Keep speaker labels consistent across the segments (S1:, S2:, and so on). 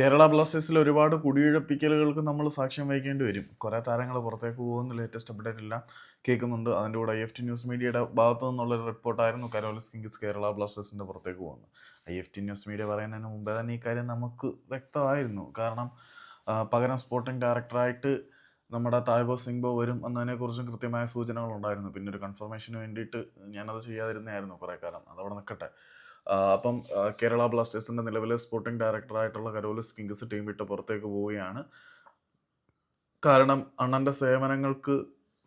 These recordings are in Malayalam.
S1: കേരള ബ്ലാസ്റ്റേഴ്സിൽ ഒരുപാട് കുടിയൊഴിപ്പിക്കലുകൾക്ക് നമ്മൾ സാക്ഷ്യം വഹിക്കേണ്ടി വരും. കുറേ താരങ്ങൾ പുറത്തേക്ക് പോകുന്ന ലേറ്റസ്റ്റ് അപ്ഡേറ്റ് എല്ലാം കേൾക്കുന്നുണ്ട്. അതിന്റെ കൂടെ ഐ എഫ് ടി ന്യൂസ് മീഡിയയുടെ ഭാഗത്തു നിന്നുള്ളൊരു റിപ്പോർട്ടായിരുന്നു കരോലിസ് കിങ്സ് കേരള ബ്ലാസ്റ്റേഴ്സിന്റെ പുറത്തേക്ക് പോകുന്നത്. I F T news media പറയുന്നതിന് മുമ്പേ തന്നെ ഈ കാര്യം നമുക്ക് വ്യക്തമായിരുന്നു. കാരണം പകരം സ്പോർട്ടിംഗ് ഡയറക്ടറായിട്ട് നമ്മുടെ തായ്ബോ സിംഗ്ബോ വരും എന്നതിനെക്കുറിച്ചും കൃത്യമായ സൂചനകളുണ്ടായിരുന്നു. പിന്നെ ഒരു കൺഫർമേഷന് വേണ്ടിയിട്ട് ഞാനത് ചെയ്യാതിരുന്നതായിരുന്നു കുറേ കാലം. അതവിടെ നിൽക്കട്ടെ. അപ്പം കേരള ബ്ലാസ്റ്റേഴ്സിന്റെ നിലവിലെ സ്പോർട്ടിംഗ് ഡയറക്ടറായിട്ടുള്ള കരോലിസ് കിങ്സ് ടീം വിട്ട് പുറത്തേക്ക് പോവുകയാണ്. കാരണം അണ്ണന്റെ സേവനങ്ങൾക്ക്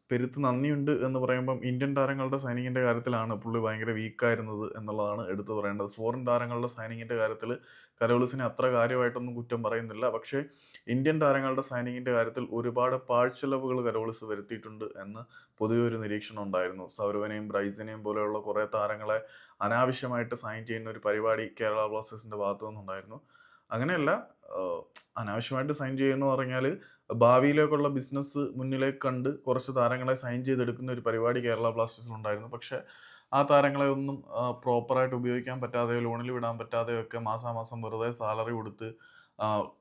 S1: പെരുത്ത് നന്ദിയുണ്ട് എന്ന് പറയുമ്പം ഇന്ത്യൻ താരങ്ങളുടെ സൈനിങ്ങിന്റെ കാര്യത്തിലാണ് പുള്ളി ഭയങ്കര വീക്കായിരുന്നത് എന്നുള്ളതാണ് എടുത്തു പറയേണ്ടത്. ഫോറിൻ താരങ്ങളുടെ സൈനിങ്ങിന്റെ കാര്യത്തിൽ കരോളിസിനെ അത്ര കാര്യമായിട്ടൊന്നും കുറ്റം പറയുന്നില്ല. പക്ഷേ ഇന്ത്യൻ താരങ്ങളുടെ സൈനിങ്ങിന്റെ കാര്യത്തിൽ ഒരുപാട് പാഴ്ചെലവുകൾ കരോളിസ് വരുത്തിയിട്ടുണ്ട് എന്ന് പൊതുവെ ഒരു നിരീക്ഷണം ഉണ്ടായിരുന്നു. സൗരവനെയും ബ്രൈസിനെയും പോലെയുള്ള കുറേ താരങ്ങളെ അനാവശ്യമായിട്ട് സൈൻ ചെയ്യുന്ന ഒരു പരിപാടി കേരള ബ്ലാസ്റ്റേഴ്സിന്റെ ഭാഗത്തു നിന്നുണ്ടായിരുന്നു അങ്ങനെയല്ല അനാവശ്യമായിട്ട് സൈൻ ചെയ്യുന്നു പറഞ്ഞാൽ ഭാവിയിലേക്കുള്ള ബിസിനസ് മുന്നിലേക്ക് കണ്ട് കുറച്ച് താരങ്ങളെ സൈൻ ചെയ്തെടുക്കുന്ന ഒരു പരിപാടി കേരള ബ്ലാസ്റ്റേഴ്സിൽ ഉണ്ടായിരുന്നു. പക്ഷേ ആ താരങ്ങളെ ഒന്നും പ്രോപ്പറായിട്ട് ഉപയോഗിക്കാൻ പറ്റാതെയോ ലോണിൽ വിടാൻ പറ്റാതെയോ ഒക്കെ മാസാമാസം വെറുതെ സാലറി കൊടുത്ത്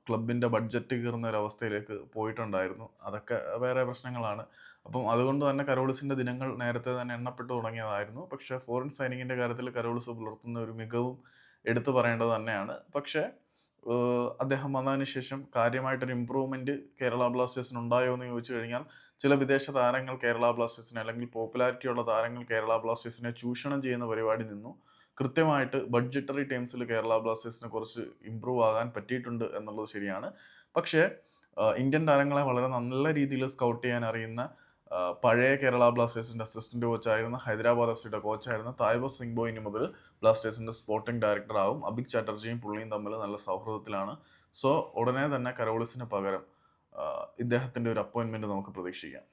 S1: ക്ലബിന്റെ ബഡ്ജറ്റ് കീറുന്ന ഒരു അവസ്ഥയിലേക്ക് പോയിട്ടുണ്ടായിരുന്നു. അതൊക്കെ വേറെ പ്രശ്നങ്ങളാണ്. അപ്പം അതുകൊണ്ട് തന്നെ കരോളിസിന്റെ ദിനങ്ങൾ നേരത്തെ തന്നെ എണ്ണപ്പെട്ടു തുടങ്ങിയതായിരുന്നു. പക്ഷേ ഫോറിൻ സൈനിങ്ങിന്റെ കാര്യത്തിൽ കരോളിസ് പുലർത്തുന്ന ഒരു മികവും എടുത്തു പറയേണ്ടത് തന്നെയാണ്. പക്ഷേ അദ്ദേഹം വന്നതിന് ശേഷം കാര്യമായിട്ടൊരു ഇമ്പ്രൂവ്മെന്റ് കേരള ബ്ലാസ്റ്റേഴ്സിന് ഉണ്ടായോ എന്ന് ചോദിച്ചു കഴിഞ്ഞാൽ ചില വിദേശ താരങ്ങൾ കേരള ബ്ലാസ്റ്റേഴ്സിനെ അല്ലെങ്കിൽ പോപ്പുലാരിറ്റി ഉള്ള താരങ്ങൾ കേരള ബ്ലാസ്റ്റേഴ്സിനെ ചൂഷണം ചെയ്യുന്ന പരിപാടി നിന്നു. കൃത്യമായിട്ട് ബഡ്ജറ്ററി ടേംസിൽ കേരള ബ്ലാസ്റ്റേഴ്സിനെ കുറച്ച് ഇമ്പ്രൂവ് ആകാൻ പറ്റിയിട്ടുണ്ട് എന്നുള്ളത് ശരിയാണ്. പക്ഷേ ഇന്ത്യൻ താരങ്ങളെ വളരെ നല്ല രീതിയിൽ സ്കൗട്ട് ചെയ്യാൻ അറിയുന്ന പഴയ കേരള ബ്ലാസ്റ്റേഴ്സിന്റെ അസിസ്റ്റന്റ് കോച്ചായിരുന്ന ഹൈദരാബാദ് എഫ് സിയുടെ കോച്ചായിരുന്ന തായ്ബ സിംഗ് ബോയിന് മുതൽ ബ്ലാസ്റ്റേഴ്സിന്റെ സ്പോർട്ടിംഗ് ഡയറക്ടർ ആവും. അബിക് ചാറ്റർജിയും പുള്ളിയും തമ്മിൽ നല്ല സൗഹൃദത്തിലാണ്. സോ ഉടനെ തന്നെ കരോളിസിന് പകരം ഇദ്ദേഹത്തിന്റെ ഒരു അപ്പോയിന്റ്മെന്റ് നമുക്ക് പ്രതീക്ഷിക്കാം.